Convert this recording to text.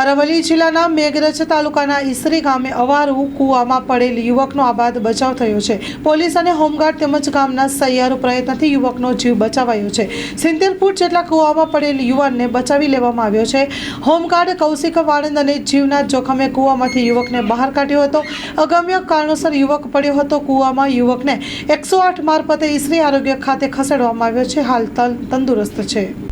અરવલ્લી જિલ્લાના મેઘરજ તાલુકાના ઈસરી ગામે અવારું કૂવામાં પડેલ યુવકનો આબાદ બચાવ થયો છે. પોલીસ અને હોમગાર્ડ તેમજ ગામના સહિયારો પ્રયત્નથી યુવકનો જીવ બચાવાયો છે. સિત્તેર ફૂટ જેટલા કૂવામાં પડેલ યુવાનને બચાવી લેવામાં આવ્યો છે. હોમગાર્ડ કૌશિક વાળંદ અને જીવના જોખમે કૂવામાંથી યુવકને બહાર કાઢ્યો હતો. અગમ્ય કારણોસર યુવક પડ્યો હતો કૂવામાં. યુવકને એકસો આઠ મારફતે ઈસરી આરોગ્ય ખાતે ખસેડવામાં આવ્યો છે. હાલ તંદુરસ્ત છે.